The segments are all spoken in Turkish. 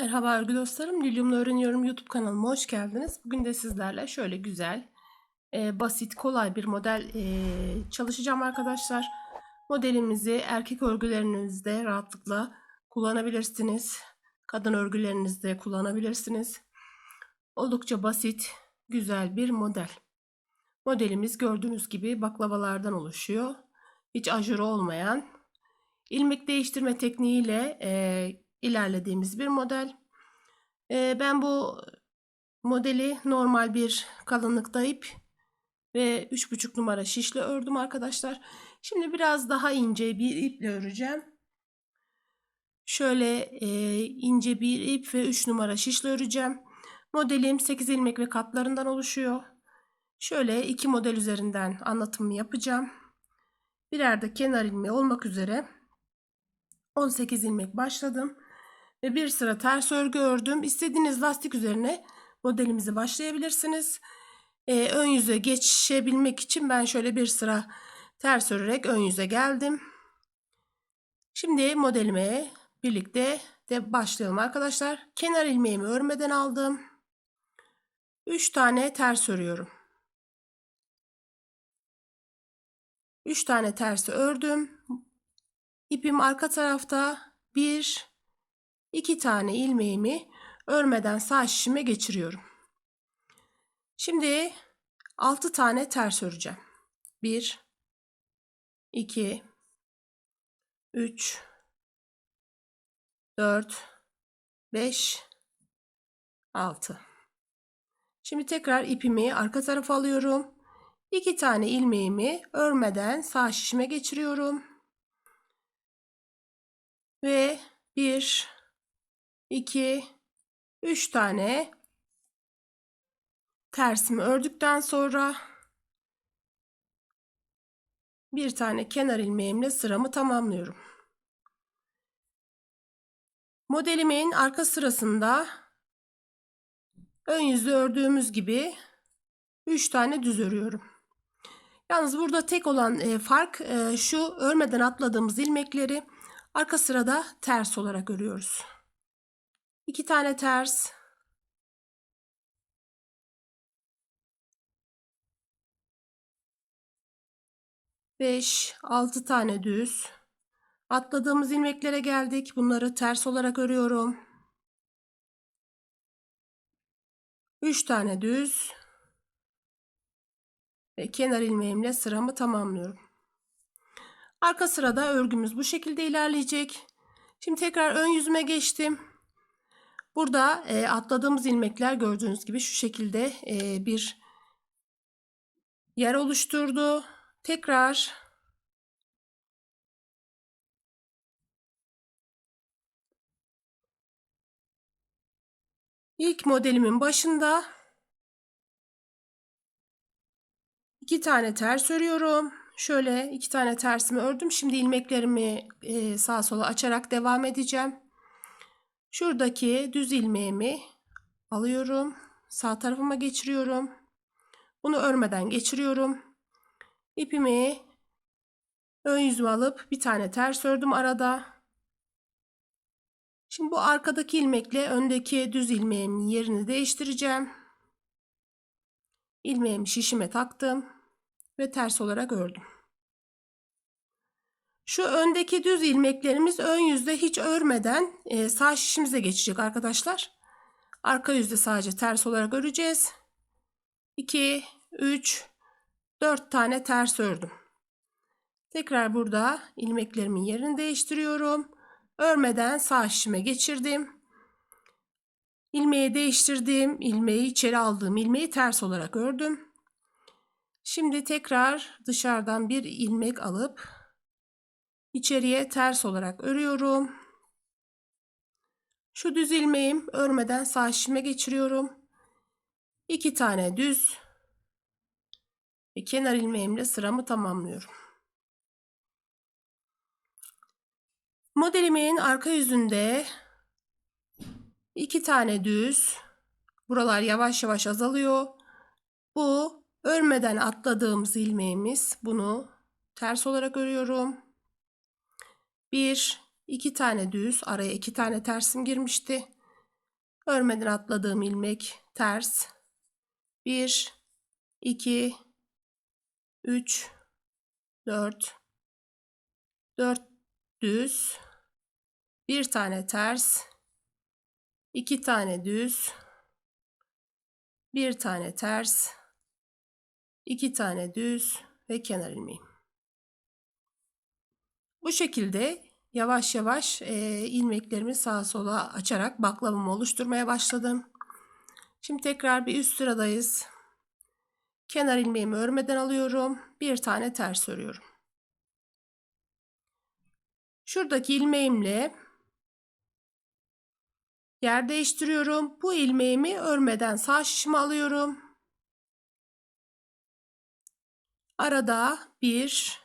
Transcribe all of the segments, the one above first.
Merhaba örgü dostlarım. Lilyum'la öğreniyorum YouTube kanalıma hoş geldiniz. Bugün de sizlerle şöyle güzel, e, basit, kolay bir model e, çalışacağım arkadaşlar. Modelimizi erkek örgülerinizde rahatlıkla kullanabilirsiniz. Kadın örgülerinizde kullanabilirsiniz. Oldukça basit, güzel bir model. Modelimiz gördüğünüz gibi baklavalardan oluşuyor. Hiç ajuru olmayan, ilmek değiştirme tekniğiyle e, ilerlediğimiz bir model. Ee, ben bu modeli normal bir kalınlıkta ip ve 3,5 numara şişle ördüm arkadaşlar. Şimdi biraz daha ince bir iple öreceğim. Şöyle e, ince bir ip ve 3 numara şişle öreceğim. Modelim 8 ilmek ve katlarından oluşuyor. Şöyle iki model üzerinden anlatımı yapacağım. Birer de kenar ilmeği olmak üzere 18 ilmek başladım ve bir sıra ters örgü ördüm. İstediğiniz lastik üzerine modelimizi başlayabilirsiniz. Ee, ön yüze geçebilmek için ben şöyle bir sıra ters örerek ön yüze geldim. Şimdi modelime birlikte de başlayalım arkadaşlar. Kenar ilmeğimi örmeden aldım. 3 tane ters örüyorum. 3 tane tersi ördüm. İpim arka tarafta. 1 2 tane ilmeğimi örmeden sağ şişime geçiriyorum. Şimdi 6 tane ters öreceğim. 1 2 3 4 5 6 Şimdi tekrar ipimi arka tarafa alıyorum. 2 tane ilmeğimi örmeden sağ şişime geçiriyorum. Ve 1 2 3 tane tersimi ördükten sonra bir tane kenar ilmeğimle sıramı tamamlıyorum. Modelimin arka sırasında ön yüzü ördüğümüz gibi 3 tane düz örüyorum. Yalnız burada tek olan e, fark e, şu örmeden atladığımız ilmekleri arka sırada ters olarak örüyoruz. 2 tane ters. Beş, altı tane düz. Atladığımız ilmeklere geldik. Bunları ters olarak örüyorum. Üç tane düz. Ve kenar ilmeğimle sıramı tamamlıyorum. Arka sırada örgümüz bu şekilde ilerleyecek. Şimdi tekrar ön yüzüme geçtim. Burada e, atladığımız ilmekler gördüğünüz gibi şu şekilde e, bir yer oluşturdu. Tekrar ilk modelimin başında iki tane ters örüyorum. Şöyle iki tane tersimi ördüm. Şimdi ilmeklerimi e, sağa sola açarak devam edeceğim. Şuradaki düz ilmeğimi alıyorum. Sağ tarafıma geçiriyorum. Bunu örmeden geçiriyorum. İpimi ön yüzüme alıp bir tane ters ördüm arada. Şimdi bu arkadaki ilmekle öndeki düz ilmeğimin yerini değiştireceğim. İlmeğimi şişime taktım ve ters olarak ördüm. Şu öndeki düz ilmeklerimiz ön yüzde hiç örmeden e, sağ şişimize geçecek arkadaşlar. Arka yüzde sadece ters olarak öreceğiz. 2, 3, 4 tane ters ördüm. Tekrar burada ilmeklerimin yerini değiştiriyorum. Örmeden sağ şişime geçirdim. İlmeği değiştirdim. ilmeği içeri aldığım ilmeği ters olarak ördüm. Şimdi tekrar dışarıdan bir ilmek alıp içeriye ters olarak örüyorum. Şu düz ilmeğim örmeden sağ şişime geçiriyorum. İki tane düz ve kenar ilmeğimle sıramı tamamlıyorum. Modelimin arka yüzünde iki tane düz. Buralar yavaş yavaş azalıyor. Bu örmeden atladığımız ilmeğimiz. Bunu ters olarak örüyorum. Bir, iki tane düz, araya iki tane tersim girmişti. Örmeden atladığım ilmek ters. 1 2 3 4 4 düz bir tane ters 2 tane düz bir tane ters 2 tane düz ve kenar ilmeğim. Bu şekilde yavaş yavaş e, ilmeklerimi sağa sola açarak baklavamı oluşturmaya başladım. Şimdi tekrar bir üst sıradayız. Kenar ilmeğimi örmeden alıyorum. Bir tane ters örüyorum. Şuradaki ilmeğimle yer değiştiriyorum. Bu ilmeğimi örmeden sağ şişime alıyorum. Arada 1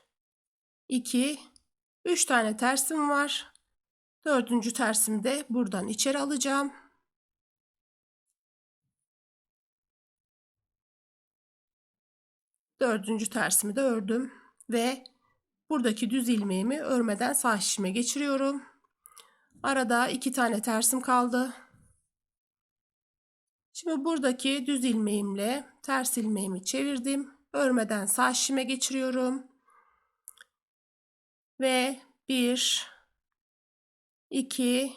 2 3 tane tersim var. Dördüncü tersimi de buradan içeri alacağım. Dördüncü tersimi de ördüm ve buradaki düz ilmeğimi örmeden sağ şişime geçiriyorum. Arada iki tane tersim kaldı. Şimdi buradaki düz ilmeğimle ters ilmeğimi çevirdim. Örmeden sağ şişime geçiriyorum. Ve 1 2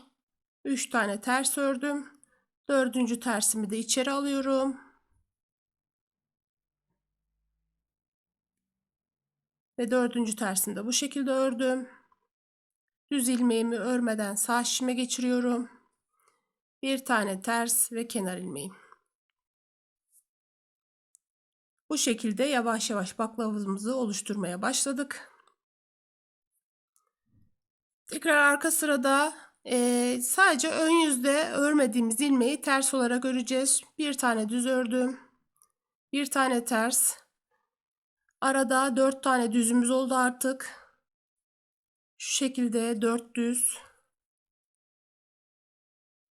3 tane ters ördüm. Dördüncü tersimi de içeri alıyorum. Ve dördüncü tersini de bu şekilde ördüm. Düz ilmeğimi örmeden sağ şişime geçiriyorum. Bir tane ters ve kenar ilmeğim. Bu şekilde yavaş yavaş baklavamızı oluşturmaya başladık. Tekrar arka sırada e, sadece ön yüzde örmediğimiz ilmeği ters olarak öreceğiz. Bir tane düz ördüm. Bir tane ters. Arada dört tane düzümüz oldu artık. Şu şekilde dört düz.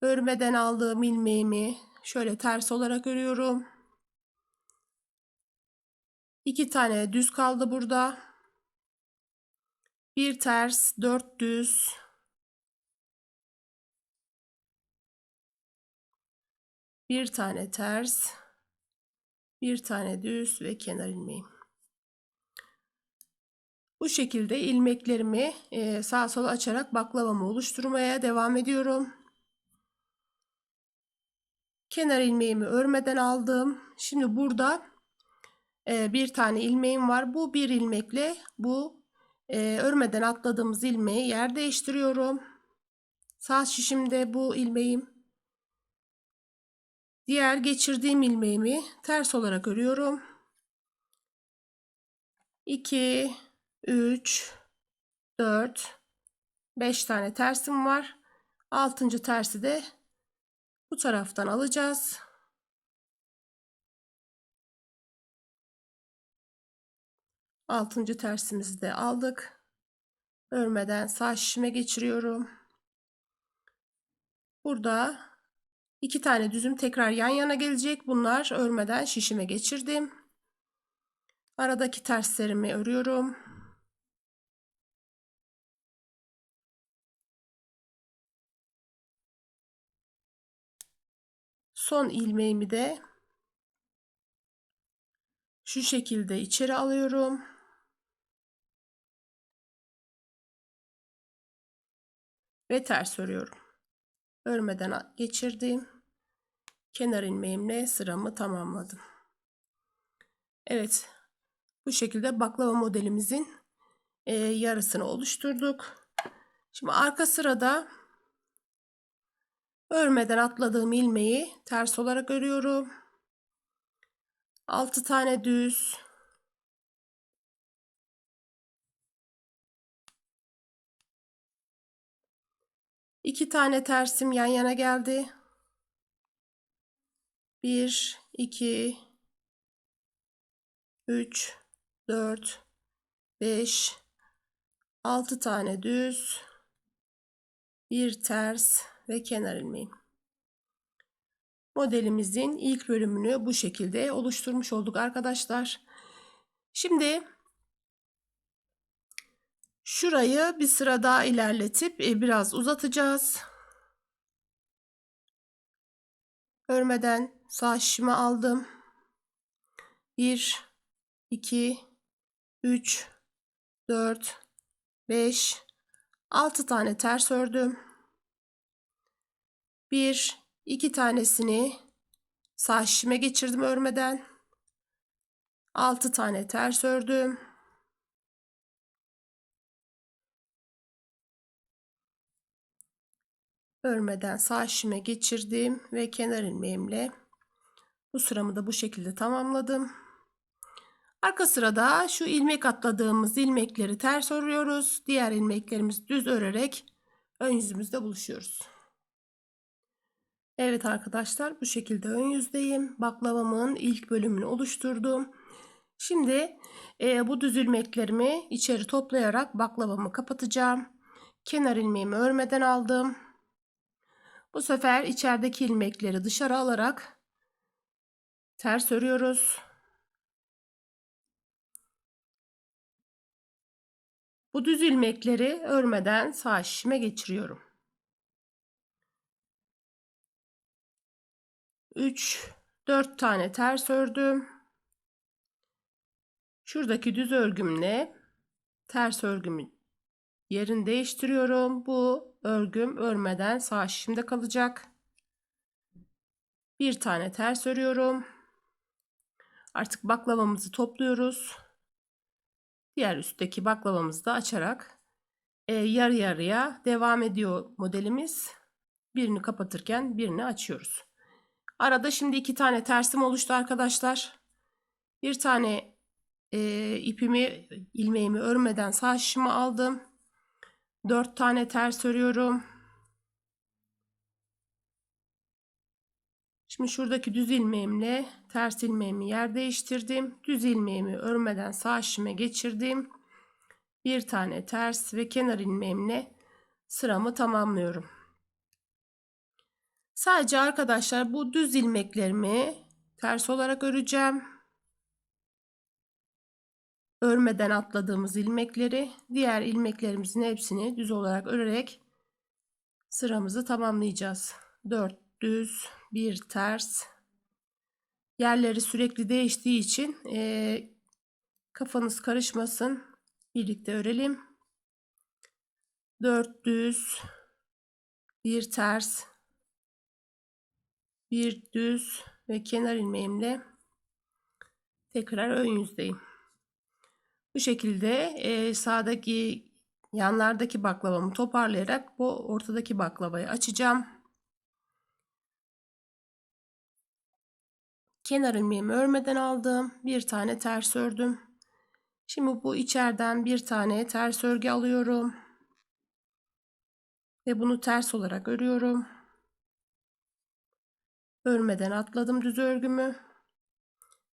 Örmeden aldığım ilmeğimi şöyle ters olarak örüyorum. İki tane düz kaldı burada. Bir ters, dört düz. Bir tane ters, bir tane düz ve kenar ilmeğim. Bu şekilde ilmeklerimi e, sağa sola açarak baklavamı oluşturmaya devam ediyorum. Kenar ilmeğimi örmeden aldım. Şimdi burada e, bir tane ilmeğim var. Bu bir ilmekle bu e, örmeden atladığımız ilmeği yer değiştiriyorum. Sağ şişimde bu ilmeğim. Diğer geçirdiğim ilmeğimi ters olarak örüyorum. 2 3 4 5 tane tersim var. 6. tersi de bu taraftan alacağız. Altıncı tersimizi de aldık. Örmeden sağ şişime geçiriyorum. Burada iki tane düzüm tekrar yan yana gelecek. Bunlar örmeden şişime geçirdim. Aradaki terslerimi örüyorum. Son ilmeğimi de şu şekilde içeri alıyorum. Ve ters örüyorum. Örmeden geçirdim. Kenar ilmeğimle sıramı tamamladım. Evet. Bu şekilde baklava modelimizin e, yarısını oluşturduk. Şimdi arka sırada Örmeden atladığım ilmeği ters olarak örüyorum. 6 tane düz. İki tane tersim yan yana geldi. 1 2 3 4 5 6 tane düz. Bir ters ve kenar ilmeğim. Modelimizin ilk bölümünü bu şekilde oluşturmuş olduk arkadaşlar. Şimdi şurayı bir sıra daha ilerletip e, biraz uzatacağız. Örmeden sağ şişimi aldım. 1 2 3 4 5 6 tane ters ördüm. 1 2 tanesini sağ şişime geçirdim örmeden. 6 tane ters ördüm. Örmeden sağ şişime geçirdim ve kenar ilmeğimle bu sıramı da bu şekilde tamamladım. Arka sırada şu ilmek atladığımız ilmekleri ters örüyoruz. Diğer ilmeklerimizi düz örerek ön yüzümüzde buluşuyoruz. Evet arkadaşlar bu şekilde ön yüzdeyim. Baklavamın ilk bölümünü oluşturdum. Şimdi e, bu düz ilmeklerimi içeri toplayarak baklavamı kapatacağım. Kenar ilmeğimi örmeden aldım. Bu sefer içerideki ilmekleri dışarı alarak ters örüyoruz. Bu düz ilmekleri örmeden sağ şişime geçiriyorum. 3 4 tane ters ördüm. Şuradaki düz örgümle ters örgümün yerini değiştiriyorum. Bu örgüm örmeden sağ şişimde kalacak. Bir tane ters örüyorum. Artık baklavamızı topluyoruz. Diğer üstteki baklavamızı da açarak e, yarı yarıya devam ediyor modelimiz. Birini kapatırken birini açıyoruz. Arada şimdi iki tane tersim oluştu arkadaşlar. Bir tane e, ipimi ilmeğimi örmeden sağ şişimi aldım. Dört tane ters örüyorum. Şimdi şuradaki düz ilmeğimle ters ilmeğimi yer değiştirdim. Düz ilmeğimi örmeden sağ şişime geçirdim. Bir tane ters ve kenar ilmeğimle sıramı tamamlıyorum. Sadece arkadaşlar bu düz ilmeklerimi ters olarak öreceğim. Örmeden atladığımız ilmekleri diğer ilmeklerimizin hepsini düz olarak örerek sıramızı tamamlayacağız. 4 düz, bir ters. Yerleri sürekli değiştiği için e, kafanız karışmasın. Birlikte örelim. 4 düz, bir ters, bir düz ve kenar ilmeğimle tekrar ön yüzdeyim. Bu şekilde e, sağdaki yanlardaki baklavamı toparlayarak bu ortadaki baklavayı açacağım. Kenar ilmeğimi örmeden aldım. Bir tane ters ördüm. Şimdi bu içeriden bir tane ters örgü alıyorum. Ve bunu ters olarak örüyorum. Örmeden atladım düz örgümü.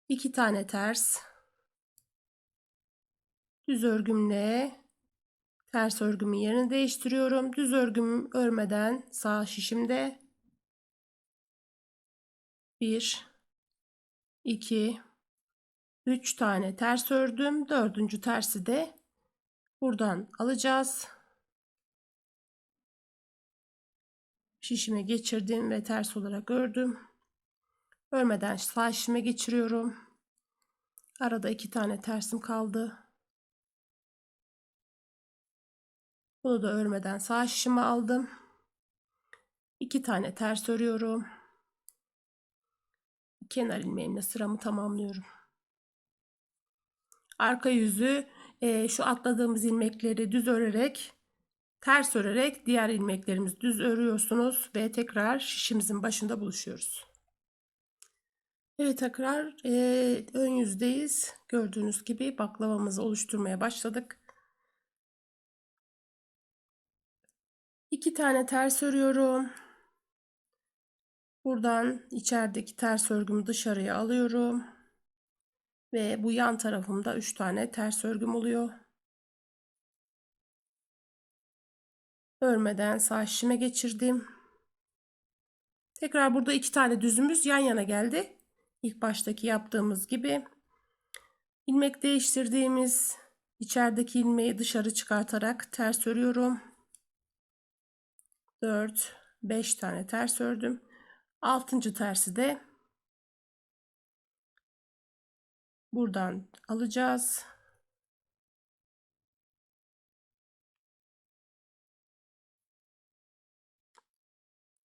İki tane ters. Düz örgümle ters örgümün yerini değiştiriyorum. Düz örgümü örmeden sağ şişimde 1 2 3 tane ters ördüm. Dördüncü tersi de buradan alacağız. Şişime geçirdim ve ters olarak ördüm. Örmeden sağ şişime geçiriyorum. Arada iki tane tersim kaldı. Bunu da örmeden sağ şişime aldım. İki tane ters örüyorum. Kenar ilmeğimle sıramı tamamlıyorum. Arka yüzü e, şu atladığımız ilmekleri düz örerek ters örerek diğer ilmeklerimizi düz örüyorsunuz ve tekrar şişimizin başında buluşuyoruz. Evet tekrar e, ön yüzdeyiz. Gördüğünüz gibi baklavamızı oluşturmaya başladık. İki tane ters örüyorum. Buradan içerideki ters örgümü dışarıya alıyorum. Ve bu yan tarafımda 3 tane ters örgüm oluyor. Örmeden sağ şişime geçirdim. Tekrar burada iki tane düzümüz yan yana geldi. İlk baştaki yaptığımız gibi. ilmek değiştirdiğimiz içerideki ilmeği dışarı çıkartarak ters örüyorum. 4 5 tane ters ördüm. Altıncı tersi de buradan alacağız.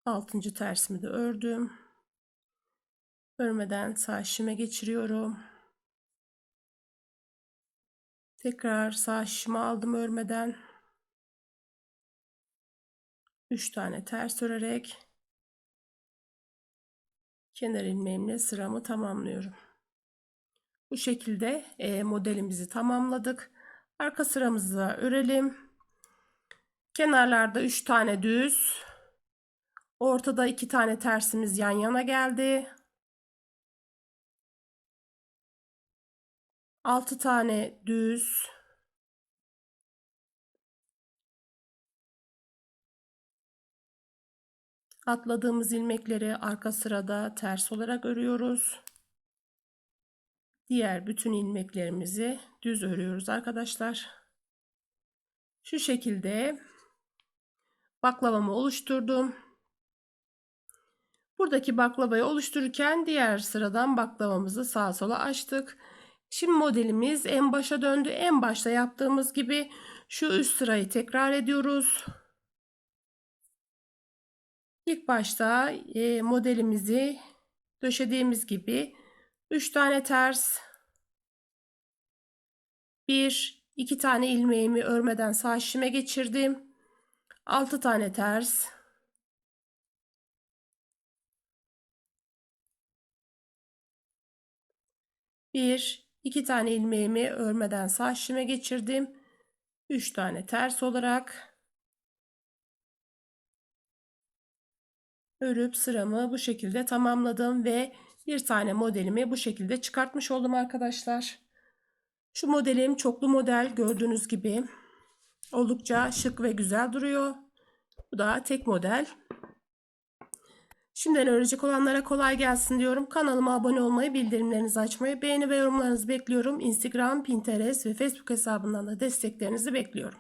Altıncı tersimi de ördüm. Örmeden sağ şişime geçiriyorum. Tekrar sağ şişimi aldım örmeden. 3 tane ters örerek kenar ilmeğimle sıramı tamamlıyorum. Bu şekilde e, modelimizi tamamladık. Arka sıramızı da örelim. Kenarlarda 3 tane düz. Ortada 2 tane tersimiz yan yana geldi. 6 tane düz. Atladığımız ilmekleri arka sırada ters olarak örüyoruz. Diğer bütün ilmeklerimizi düz örüyoruz arkadaşlar. Şu şekilde baklavamı oluşturdum. Buradaki baklavayı oluştururken diğer sıradan baklavamızı sağa sola açtık. Şimdi modelimiz en başa döndü. En başta yaptığımız gibi şu üst sırayı tekrar ediyoruz. İlk başta e, modelimizi döşediğimiz gibi 3 tane ters, 1 2 tane ilmeğimi örmeden sağ şişime geçirdim. 6 tane ters, bir iki tane ilmeğimi örmeden sağ şişime geçirdim. 3 tane ters olarak örüp sıramı bu şekilde tamamladım ve bir tane modelimi bu şekilde çıkartmış oldum arkadaşlar. Şu modelim çoklu model gördüğünüz gibi oldukça şık ve güzel duruyor. Bu da tek model. Şimdiden öğrenecek olanlara kolay gelsin diyorum. Kanalıma abone olmayı, bildirimlerinizi açmayı, beğeni ve yorumlarınızı bekliyorum. Instagram, Pinterest ve Facebook hesabından da desteklerinizi bekliyorum.